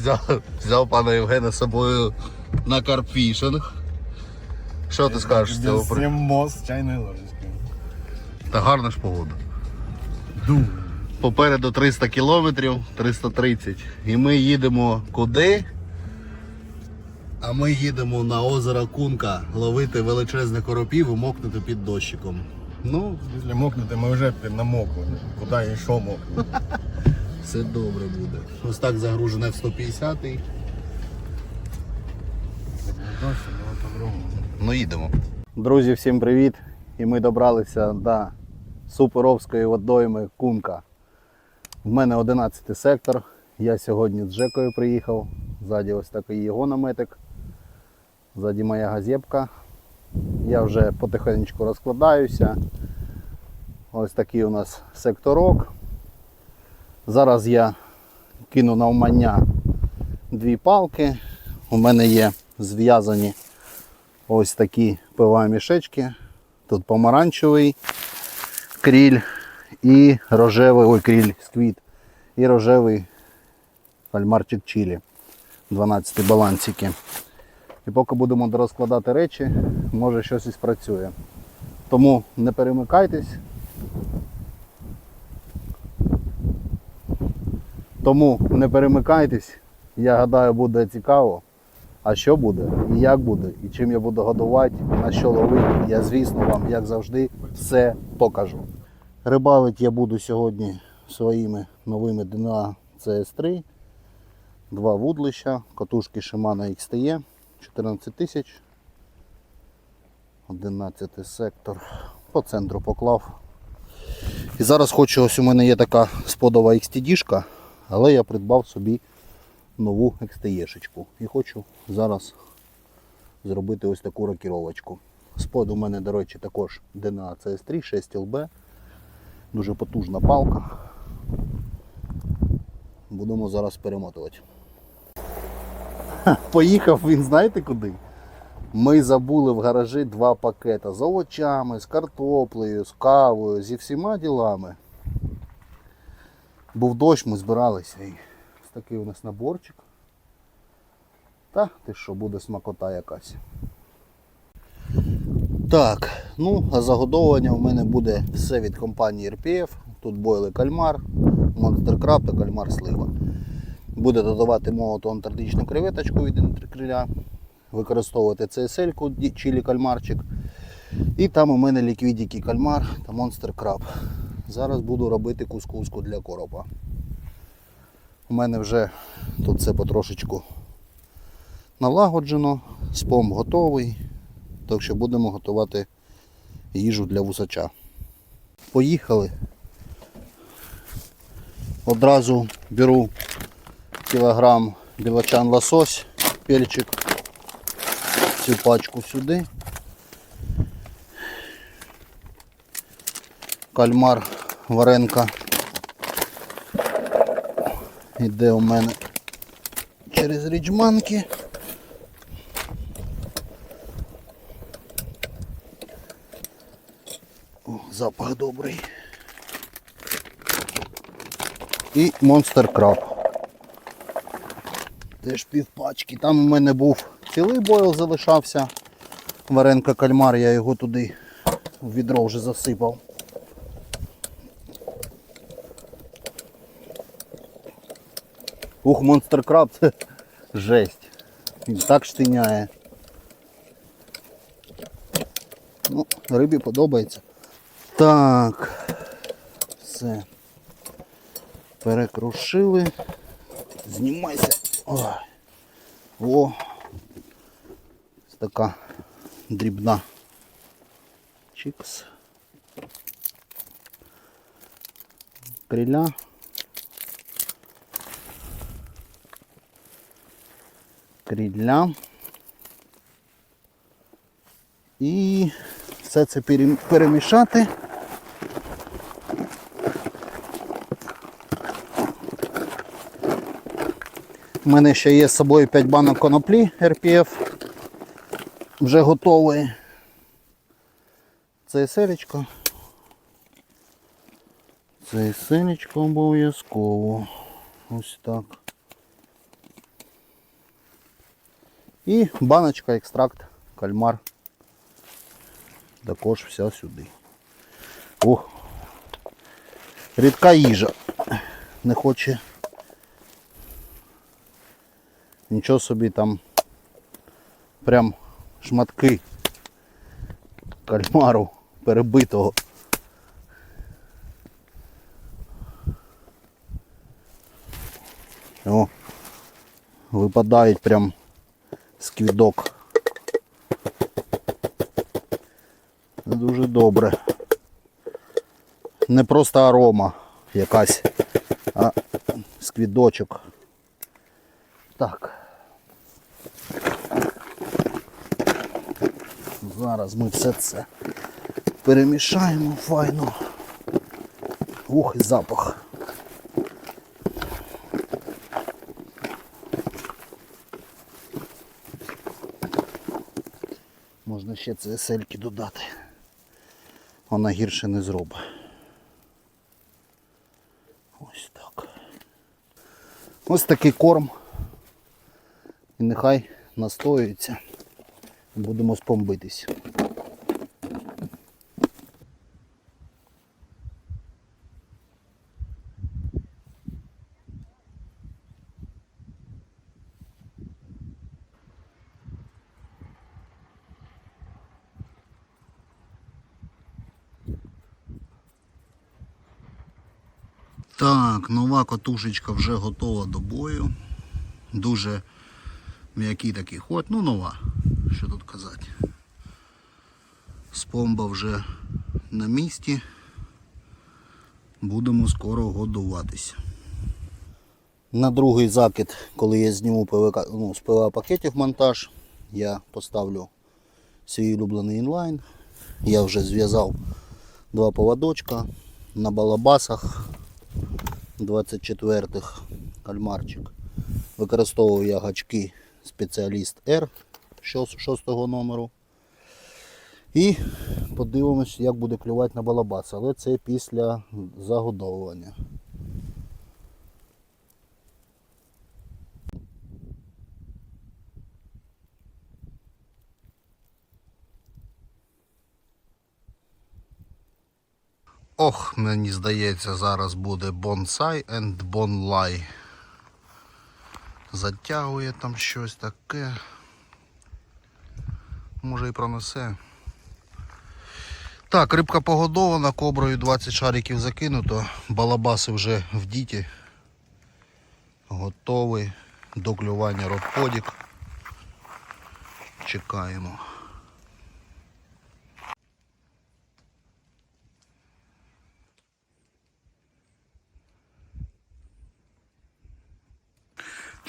взяв, взяв пана Євгена з собою на карпфішинг. Що ти скажеш з цього? при- мост чайною ложечкою. Та гарна ж погода. Ду. Попереду 300 кілометрів, 330. І ми їдемо куди? А ми їдемо на озеро Кунка ловити величезних коропів і мокнути під дощиком. Ну, Після мокнути ми вже намокли. Куди і що мокнути. Все добре буде. Ось так загружене в 150-й. Ну їдемо. Друзі, всім привіт! І ми добралися до суперовської водойми Кунка. В мене 11 сектор. Я сьогодні з Жекою приїхав. Ззаді ось такий його наметик. Ззаді моя газєбка. Я вже потихеньку розкладаюся. Ось такий у нас секторок. Зараз я кину на умання дві палки. У мене є зв'язані ось такі пива мішечки. Тут помаранчевий кріль і рожевий, ой, кріль, сквіт, і рожевий кальмарчик чилі. 12 балансики. І поки будемо розкладати речі, може щось і спрацює. Тому не перемикайтесь. Тому не перемикайтесь. Я гадаю, буде цікаво. А що буде, і як буде, і чим я буду годувати, на що ловити, я, звісно, вам, як завжди, все покажу. Рибалить я буду сьогодні своїми новими DNA CS3. Два вудлища, катушки Shimano XTE 14 тисяч. 11 сектор. По центру поклав. І зараз хочу, ось у мене є така сподова XTD-шка, але я придбав собі нову XTE-шечку. І хочу зараз зробити ось таку рокіровочку. Спод у мене, до речі, також DNA CS3 6 LB. Дуже потужна палка. Будемо зараз перемотувати. Ха, Поїхав він, знаєте куди? Ми забули в гаражі два пакета з овочами, з картоплею, з кавою, зі всіма ділами. Був дощ, ми збиралися і ось такий у нас наборчик. Та, ти що, буде смакота якась. Так, ну, а загодовування у мене буде все від компанії RPF. Тут бойли кальмар, Crab та кальмар слива. Буде додавати молоту антарктичну креветочку від інтеркриля, використовувати CSL-ку чилі кальмарчик. І там у мене ліквідіки кальмар та Monster Crab. Зараз буду робити кускуску для коропа. У мене вже тут все потрошечку налагоджено, спом готовий. Так що будемо готувати їжу для вусача. Поїхали. Одразу беру кілограм білочан лосось, перчик, цю пачку сюди. Кальмар варенка іде у мене через річманки. О, запах добрий. І Monster Crab. Теж пів пачки. Там у мене був цілий бойл залишався. Варенка кальмар, я його туди в відро вже засипав. Ух, Monster Crab, це жесть. Він так штиняє. Ну, рибі подобається. Так. Все. Перекрушили. Знімайся. Ой. О. Ось така дрібна. Чикс. Криля. Крілля. І все це перемішати. У мене ще є з собою 5 банок коноплі RPF. Вже готові. Це селечко. Це селечко обов'язково. Ось так. І баночка, екстракт, кальмар. Також вся сюди. Ох. Рідка їжа. Не хоче. Нічого собі там прям шматки кальмару перебитого. О, випадають прям з квідок. Це Дуже добре. Не просто арома якась, а з квідочок. Так. Зараз ми все це перемішаємо файно. Ух, і запах. Ще це сельки додати. Вона гірше не зробить. Ось так. Ось такий корм. І нехай настоюється. Будемо спомбитись. Так, нова котушечка вже готова до бою. Дуже м'який такий ход, ну нова, що тут казати. Спомба вже на місці. Будемо скоро годуватися. На другий закид, коли я зніму ПВК, ну, з ПВА пакетів монтаж, я поставлю свій улюблений інлайн. Я вже зв'язав два поводочка на балабасах 24-х кальмарчик. Використовую я гачки спеціаліст R 6 номеру. І подивимось, як буде клювати на балабас, але це після загодовування. Ох, мені здається, зараз буде бонсай and бонлай. Затягує там щось таке. Може і пронесе. Так, рибка погодована, коброю 20 шариків закинуто, балабаси вже в діті. Готовий до клювання родподік. Чекаємо.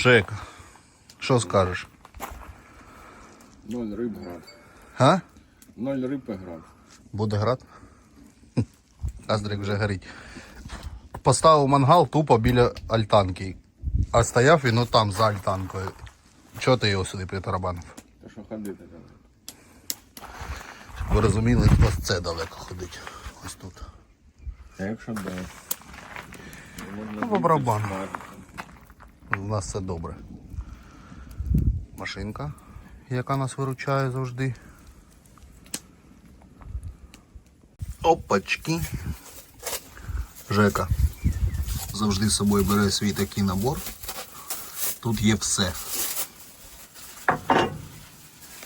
Жека, що скажеш? Ноль риб град. А? Ноль риб і град. Буде грати? Аздрик вже горить. Поставив мангал тупо біля альтанки. А стояв він там за альтанкою. Чого ти його сюди притарабанив? Та що ходити? Щоб Ви розуміли, ось це далеко ходить. Ось тут. А якщо да. Ну, по барабану. У нас все добре. Машинка, яка нас виручає завжди. Опачки. Жека завжди з собою бере свій такий набор. Тут є все.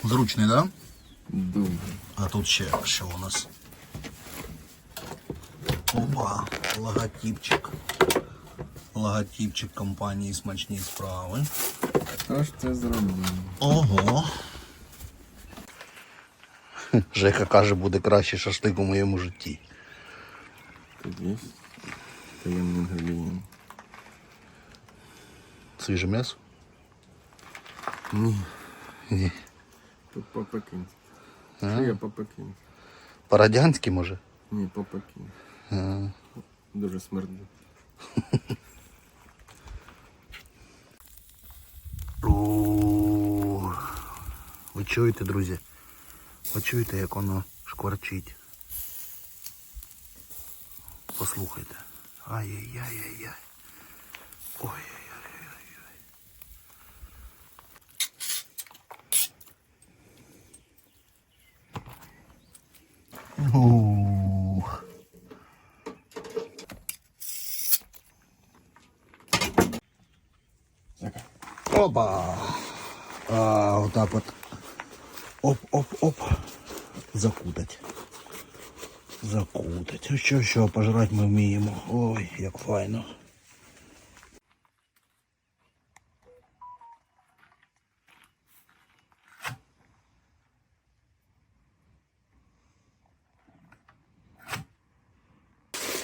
Зручний, так? Да? А тут ще що у нас? Опа, логотипчик. Логотипчик компанії смачні справи. Хто ж це зробив? Ого. Жека каже, буде кращий шашлик у моєму житті. Тут є таємний інгредієнт. Свіже м'ясо? Ні. Ні. Тут попекін. Що є попекін? По-радянськи може? Ні, попекін. А. Дуже смердить. Ви чуєте, друзі? Ви чуєте, як воно шкварчить. Послухайте. Ай-яй-яй-яй-яй. Ой-яй-яй-яй-яй-яй. Опа! А, отак от. вот. Оп-оп-оп. Закутать. Закутать. Що, що, пожрати ми вміємо. Ой, як файно.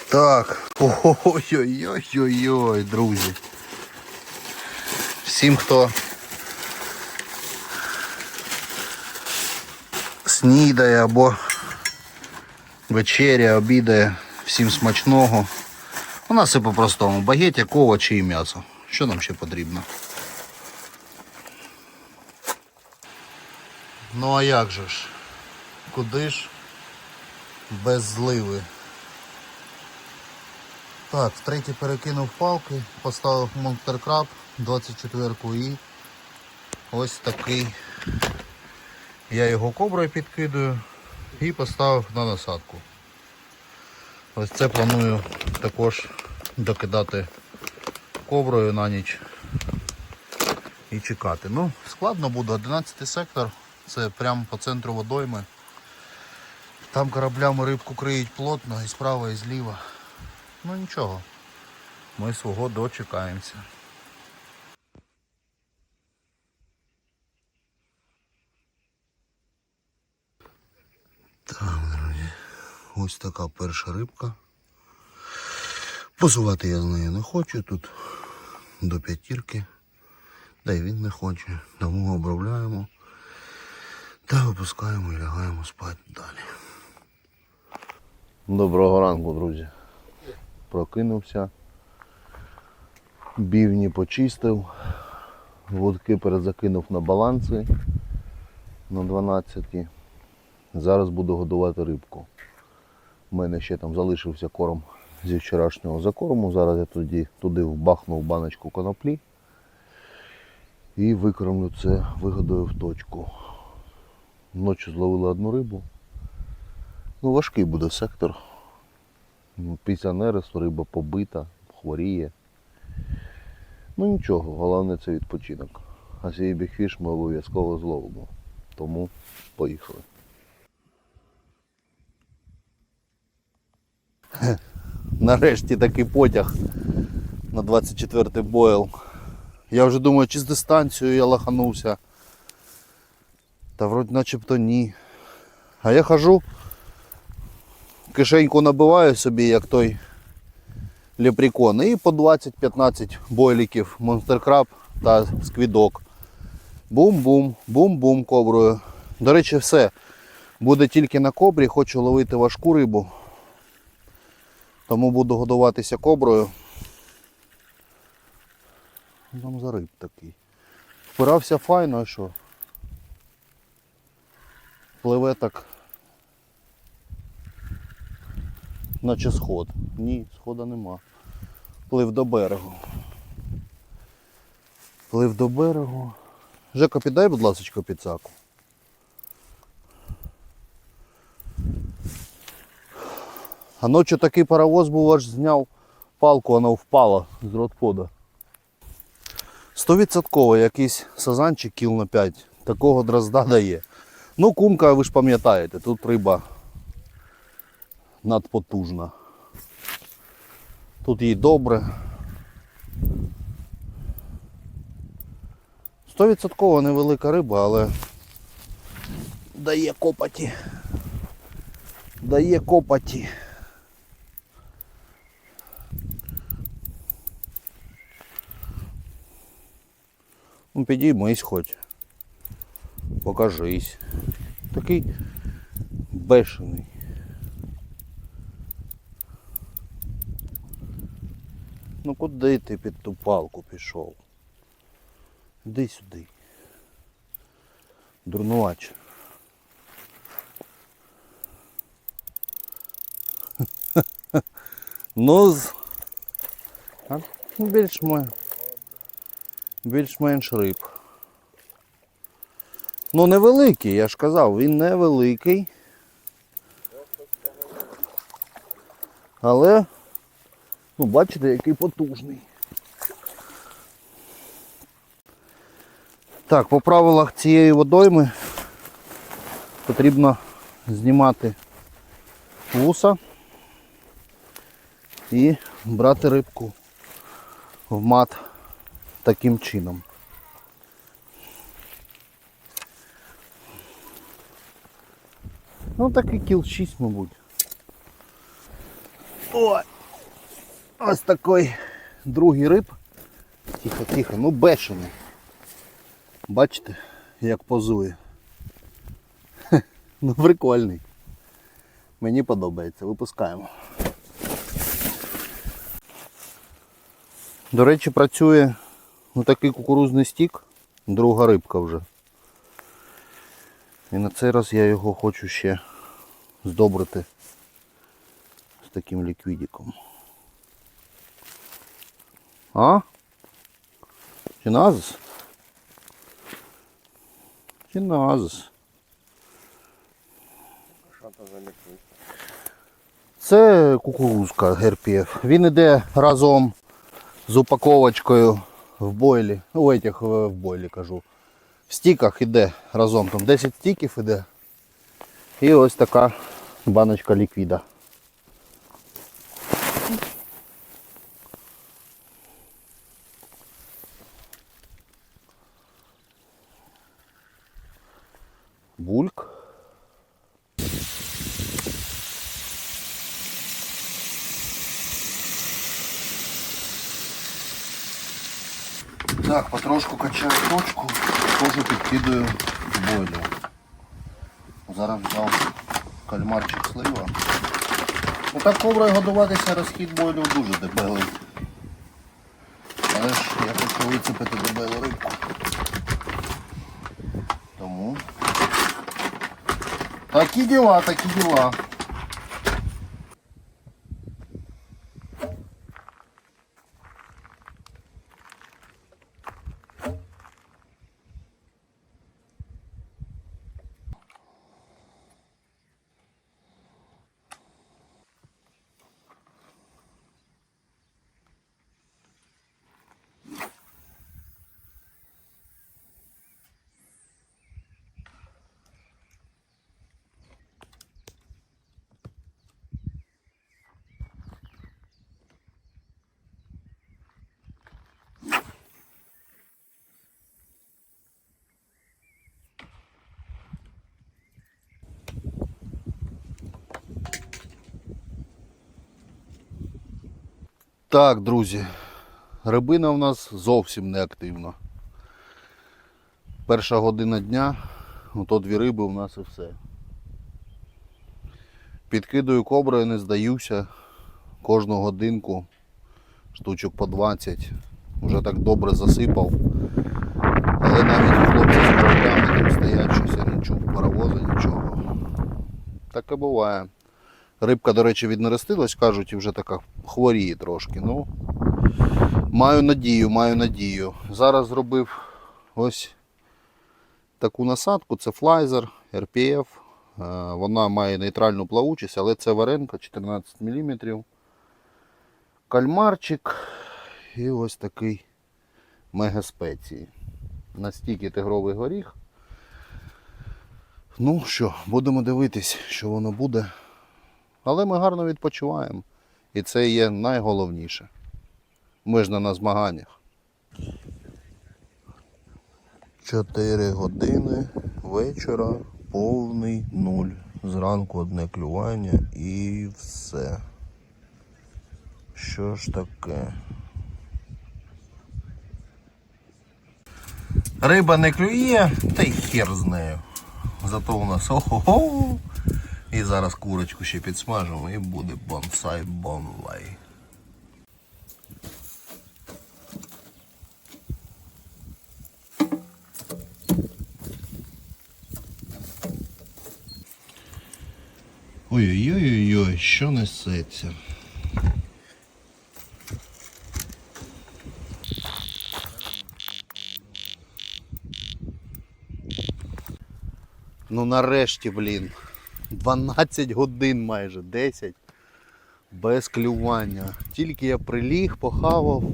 Так, ой-ой-ой-ой-ой, друзі. Всім, хто снідає або вечеря, обідає, всім смачного. У нас все по-простому. Багетик, овочі і м'ясо. Що нам ще потрібно? Ну а як же ж? Куди ж без зливи? Так, втретє перекинув палки, поставив Monster Crab 24 і ось такий. Я його коброю підкидаю і поставив на насадку. Ось це планую також докидати коброю на ніч і чекати. Ну, складно буде, 11 сектор, це прямо по центру водойми. Там кораблями рибку криють плотно і справа, і зліва. Ну нічого, ми свого дочекаємося. Так, друзі, ось така перша рибка. Посувати я з нею не хочу тут до п'ятірки. Да й він не хоче. Тому обробляємо та випускаємо і лягаємо спати далі. Доброго ранку, друзі. Прокинувся. Бівні почистив. Вудки перезакинув на баланси на 12. Зараз буду годувати рибку. У мене ще там залишився корм зі вчорашнього закорму. Зараз я тоді туди вбахнув баночку коноплі і викормлю це, вигодую в точку. Ночі зловили одну рибу. Ну, важкий буде сектор. Ну, Після нересту риба побита, хворіє. Ну нічого, головне це відпочинок. А свій бігфіш ми обов'язково зловимо. Тому поїхали. Хе, Нарешті такий потяг на 24-й бойл. Я вже думаю, чи з дистанцією я лаханувся. Та вроді начебто ні. А я хожу, кишеньку набиваю собі, як той лепрекон, і по 20-15 бойліків Monster Crab та сквідок. Бум-бум, бум-бум коброю. До речі, все. Буде тільки на кобрі, хочу ловити важку рибу. Тому буду годуватися коброю. Там за риб такий. Впирався файно, а що? Пливе так. Наче сход. Ні, схода нема. Плив до берегу. Плив до берегу. Жека, піддай, будь ласка, підсаку. А ночі такий паровоз був, аж зняв палку, вона впала з ротпода. Стовідсотково якийсь сазанчик кіл на 5. Такого дрозда дає. Ну, кумка, ви ж пам'ятаєте, тут риба надпотужна. Тут їй добре. Стовідсотково невелика риба, але дає копаті. Дає копаті. Ну, підіймись хоч. Покажись. Такий бешений. Ну куди ти під ту палку пішов? Іди сюди. Дурнувач. Ну з. Ну, більш-менш. Риб. Ну невеликий, я ж казав, він невеликий. Але, ну бачите, який потужний. Так, по правилах цієї водойми потрібно знімати вуса і брати рибку в мат таким чином. Ну так і кіл 6, мабуть. Ой! Ось такий другий риб. Тихо, тихо, ну бешений. Бачите, як позує. Ну прикольний. Мені подобається, випускаємо. До речі, працює ну, такий кукурузний стік, друга рибка вже. І на цей раз я його хочу ще здобрити з таким ліквідиком. А? Чи назис? Чи назис? Це? Кукурузка ГРПФ. Він іде разом з упаковочкою в бойлі. Ну, в этих, е, в бойлі кажу. В стіках іде разом. Там 10 стіків іде. І ось така баночка ліквіда. Бульк. Так, потрошку качаю точку, теж підкидаю в бойлер. Зараз взяв кальмарчик слива. Ну так коврою годуватися розхід бойлю дуже дебелий. Але ж я хочу вицепити дебелу рибку. Тому. Такі діла, такі діла. Так, друзі, рибина в нас зовсім не активна. Перша година дня, ото дві риби у нас і все. Підкидаю коброю, не здаюся. Кожну годинку, штучок по 20. Вже так добре засипав. Але навіть хлопці з кораблями там стоять, щось не чув паровоза, нічого. Таке буває. Рибка, до речі, віднерестилась, кажуть, і вже така хворіє трошки. Ну, маю надію, маю надію. Зараз зробив ось таку насадку, це флайзер RPF. Е, Вона має нейтральну плавучість, але це варенка 14 мм. Кальмарчик і ось такий мега спеції. Настільки тигровий горіх. Ну що, будемо дивитись, що воно буде. Але ми гарно відпочиваємо. І це є найголовніше. Ми на змаганнях. 4 години вечора, повний нуль. Зранку одне клювання і все. Що ж таке? Риба не клює, та й хер з нею. Зато у нас ого-го. І зараз курочку ще підсмажимо і буде бонсай бонлай. Ой-ой-ой, що несеться. Ну нарешті, блін. 12 годин майже, 10. Без клювання. Тільки я приліг, похавав.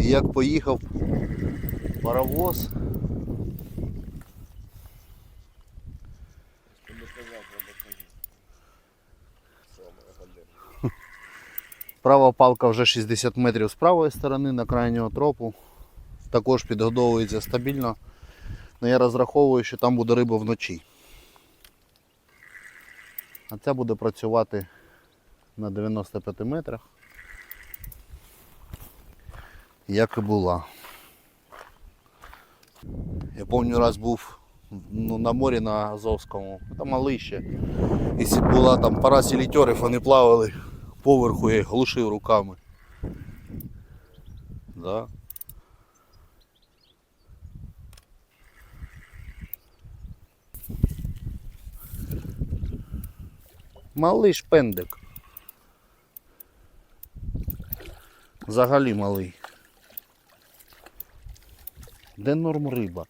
І як поїхав Паровоз. Права палка вже 60 метрів з правої сторони на крайнього тропу. Також підгодовується стабільно. але я розраховую, що там буде риба вночі. А ця буде працювати на 95 метрах. Як і була. Я пам'ятаю, раз був ну, на морі на Азовському, там малий ще. І була там пара сілітерів, вони плавали поверху, я їх глушив руками. Да. Малий шпендик. Взагалі малий. Де норм риба?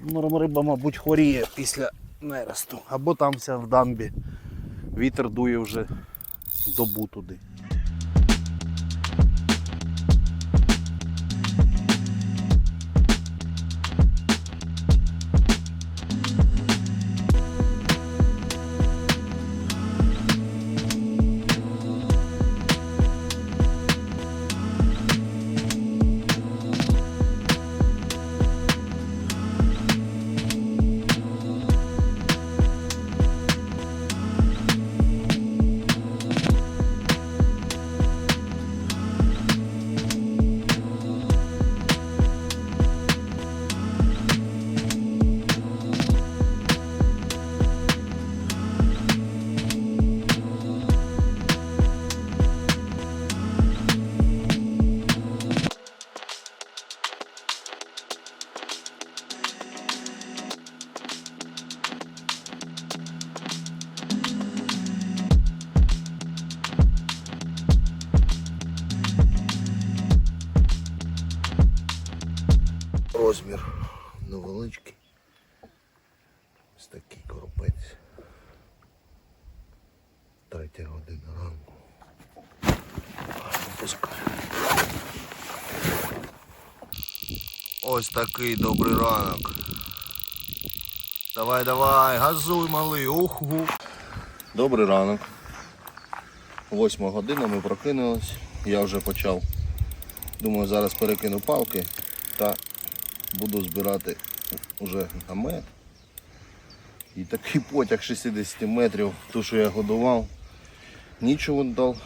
Норм риба, мабуть, хворіє після нересту. Або там вся в дамбі. Вітер дує вже добу туди. Ось такий добрий ранок. Давай, давай, газуй, малий, уху. Добрий ранок. Восьма година ми прокинулись. Я вже почав. Думаю, зараз перекину палки та буду збирати уже намет. І такий потяг 60 метрів, ту, що я годував. Нічого дав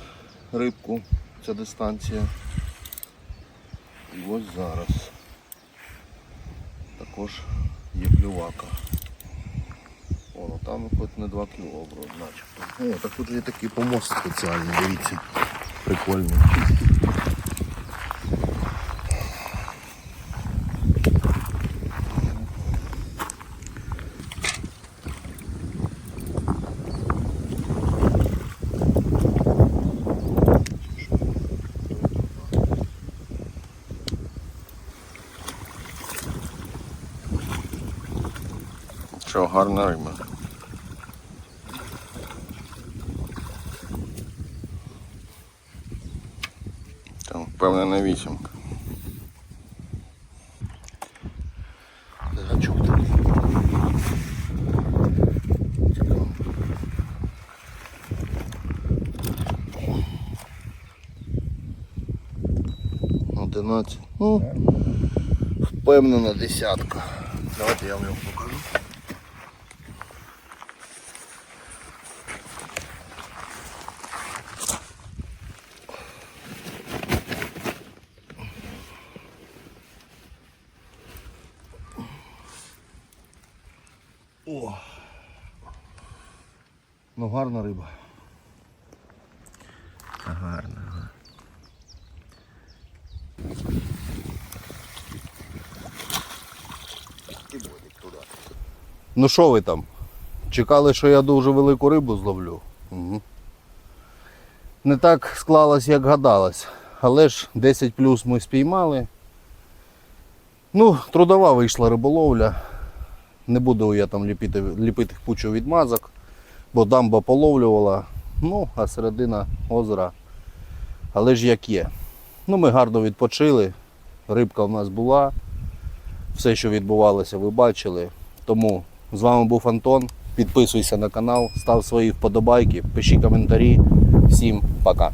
рибку, ця дистанція. І ось зараз. Також є плювака. О, ну там хоч не 2 кіло обрав, начебто. О, так тут є такий помост спеціальний, дивіться. Прикольний. гарна риба. Там впевнена вісімка. Гачок такий. Цікаво. Одинадцять. Ну, впевнена десятка. Давайте я вам його гарна риба. Гарна. Ну що ви там? Чекали, що я дуже велику рибу зловлю. Угу. Не так склалось, як гадалось. Але ж 10 плюс ми спіймали. Ну, трудова вийшла риболовля. Не буду я там ліпити, ліпити кучу відмазок, бо дамба половлювала, ну, а середина озера. Але ж як є. Ну, ми гарно відпочили, рибка в нас була. Все, що відбувалося, ви бачили. Тому з вами був Антон. Підписуйся на канал, став свої вподобайки, пиши коментарі. Всім пока.